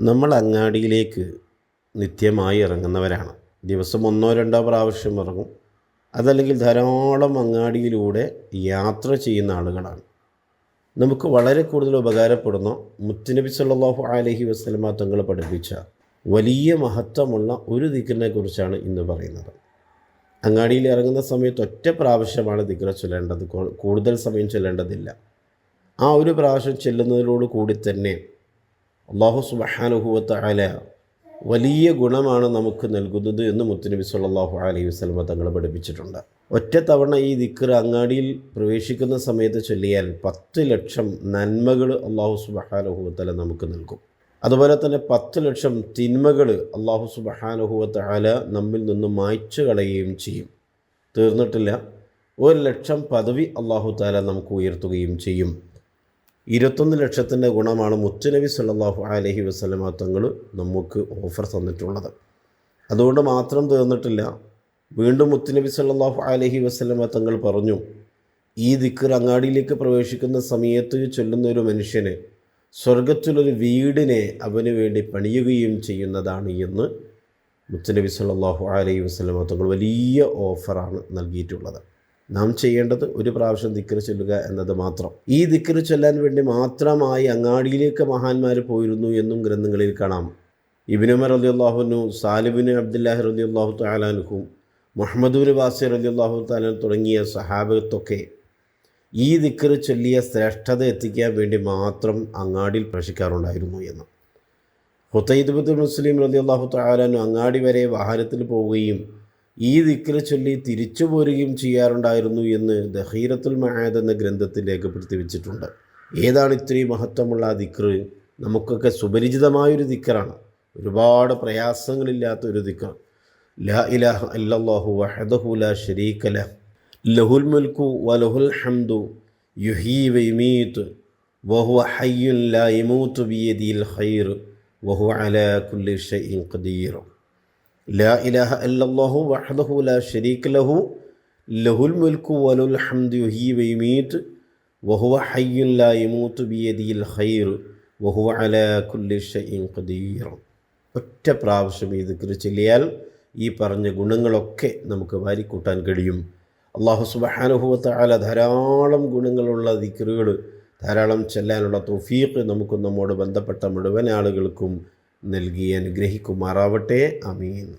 നമ്മൾ അങ്ങാടിയിലേക്ക് നിത്യമായി ഇറങ്ങുന്നവരാണ്. ദിവസം ഒന്നോ രണ്ടോ പ്രാവശ്യം ഇറങ്ങും. അതല്ലെങ്കിൽ ധാരാളം അങ്ങാടിയിലൂടെ യാത്ര ചെയ്യുന്ന ആളുകളാണ്. നമുക്ക് വളരെ കൂടുതൽ ഉപകാരപ്പെടുന്ന. മുത്തുനബി സല്ലാഹു അലഹി വസ്ലമ തങ്ങൾ പഠിപ്പിച്ച വലിയ മഹത്വമുള്ള ഒരു ദിക്കറിനെ കുറിച്ചാണ് ഇന്ന് പറയുന്നത്. അങ്ങാടിയിൽ ഇറങ്ങുന്ന സമയത്ത് ഒറ്റ പ്രാവശ്യമാണ് ദിക്ര ചൊല്ലേണ്ടത്. കൂടുതൽ സമയം ചൊല്ലേണ്ടതില്ല. ആ ഒരു പ്രാവശ്യം ചെല്ലുന്നതിനോട് കൂടി തന്നെ അള്ളാഹു സുബഹാനുഭവത്ത അല വലിയ ഗുണമാണ് നമുക്ക് നൽകുന്നത് എന്ന് മുത്തുനബി സല്ലാഹു അലൈഹി വസ്ലമ തങ്ങൾ പഠിപ്പിച്ചിട്ടുണ്ട്. ഒറ്റ തവണ ഈ ദിക്കർ അങ്ങാടിയിൽ പ്രവേശിക്കുന്ന സമയത്ത് ചൊല്ലിയാൽ പത്ത് ലക്ഷം നന്മകൾ അള്ളാഹു സുബഹാനുഭവത്തല നമുക്ക് നൽകും. അതുപോലെ തന്നെ പത്ത് ലക്ഷം തിന്മകൾ അള്ളാഹു സുബഹാനുഭവത്ത അല നമ്മിൽ നിന്ന് മായ്ച്ചു കളയുകയും ചെയ്യും. തീർന്നിട്ടില്ല. ഒരു ലക്ഷം പദവി അള്ളാഹു താല നമുക്ക് ഉയർത്തുകയും ചെയ്യും. ഇരുപത്തൊന്ന് ലക്ഷത്തിന്റെ ഗുണമാണ് മുത്തുനബി സല്ലാഹു അലഹി വസ്ലമ തങ്ങൾ നമുക്ക് ഓഫർ തന്നിട്ടുള്ളത്. അതുകൊണ്ട് മാത്രം തീർന്നിട്ടില്ല. വീണ്ടും മുത്തുനബി സല്ലാഹു അലഹി വസ്ലമ തങ്ങൾ പറഞ്ഞു ഈ ദിക്കർ അങ്ങാടിയിലേക്ക് പ്രവേശിക്കുന്ന സമയത്ത് ചൊല്ലുന്ന ഒരു മനുഷ്യന് സ്വർഗത്തിലൊരു വീടിനെ അവന് വേണ്ടി പണിയുകയും ചെയ്യുന്നതാണ് എന്ന് മുത്തുനബി സല്ലാഹു അലൈഹി വസ്ലമ തങ്ങൾ വലിയ ഓഫറാണ് നൽകിയിട്ടുള്ളത്. നാം ചെയ്യേണ്ടത് ഒരു പ്രാവശ്യം ദിക്കർ ചൊല്ലുക എന്നത് മാത്രം. ഈ ദിക്കർ ചൊല്ലാൻ വേണ്ടി മാത്രമായി അങ്ങാടിയിലേക്ക് മഹാന്മാർ പോയിരുന്നു എന്നും ഗ്രന്ഥങ്ങളിൽ കാണാം. ഇബിനുമർ അലി അള്ളാഹുനു സാലിബിന് അബ്ദുല്ലാഹി റലി അള്ളാഹു താലാനുക്കും മുഹമ്മദൂർ വാസി അലി അള്ളാഹു താലാൻ തുടങ്ങിയ സഹാബത്തൊക്കെ ഈ ദിക്കർ ചൊല്ലിയ ശ്രേഷ്ഠത എത്തിക്കാൻ വേണ്ടി മാത്രം അങ്ങാടിയിൽ പ്രവേശിക്കാറുണ്ടായിരുന്നു എന്ന്. ഹുത്തൈദ്ബുദ്ദുൽ മുസ്ലിം റലി അള്ളാഹു താലാനു അങ്ങാടി വരെ വാഹനത്തിൽ പോവുകയും ഈ ദിക്ര ചൊല്ലി തിരിച്ചു പോരുകയും ചെയ്യാറുണ്ടായിരുന്നു എന്ന് ദഹീറത്തുൽ മഹാദ് എന്ന ഗ്രന്ഥത്തിൽ രേഖപ്പെടുത്തി വെച്ചിട്ടുണ്ട്. ഏതാണ് ഇത്രയും മഹത്വമുള്ള ആ ദിക്ർ നമുക്കൊക്കെ സുപരിചിതമായൊരു ദിക്കറാണ്. ഒരുപാട് പ്രയാസങ്ങളില്ലാത്ത ഒരു ദിക്കർ ലാ ഇലാഹ അല്ലാഹു വഹദഹു ലാ ശരീക ലഹുൽ മുൽക്കു വ ലഹുൽ ഹംദു യുഹീ വൈമീത്ത് വഹുവ ഹയ്യുൻ ലാ യമൂത്തു ബിയദിൽ ഖൈർ വഹുവ അലാ കുല്ലി ഷൈഇൻ ഖദീർ ഒറ്റ പ്രാവശ്യം ഇത് ദിക്കർ ചൊല്ലിയാൽ ഈ പറഞ്ഞ ഗുണങ്ങളൊക്കെ നമുക്ക് വാരിക്കൂട്ടാൻ കഴിയും. അള്ളാഹു സുബഹാനുഭവത്തെ ആല ധാരാളം ഗുണങ്ങളുള്ള ദിക്കറുകൾ ധാരാളം ചെല്ലാനുള്ള തോഫീക്ക് നമുക്ക് നമ്മോട് ബന്ധപ്പെട്ട മുഴുവൻ ആളുകൾക്കും നൽകി അനുഗ്രഹിക്കുമാറാവട്ടെ. അമീൻ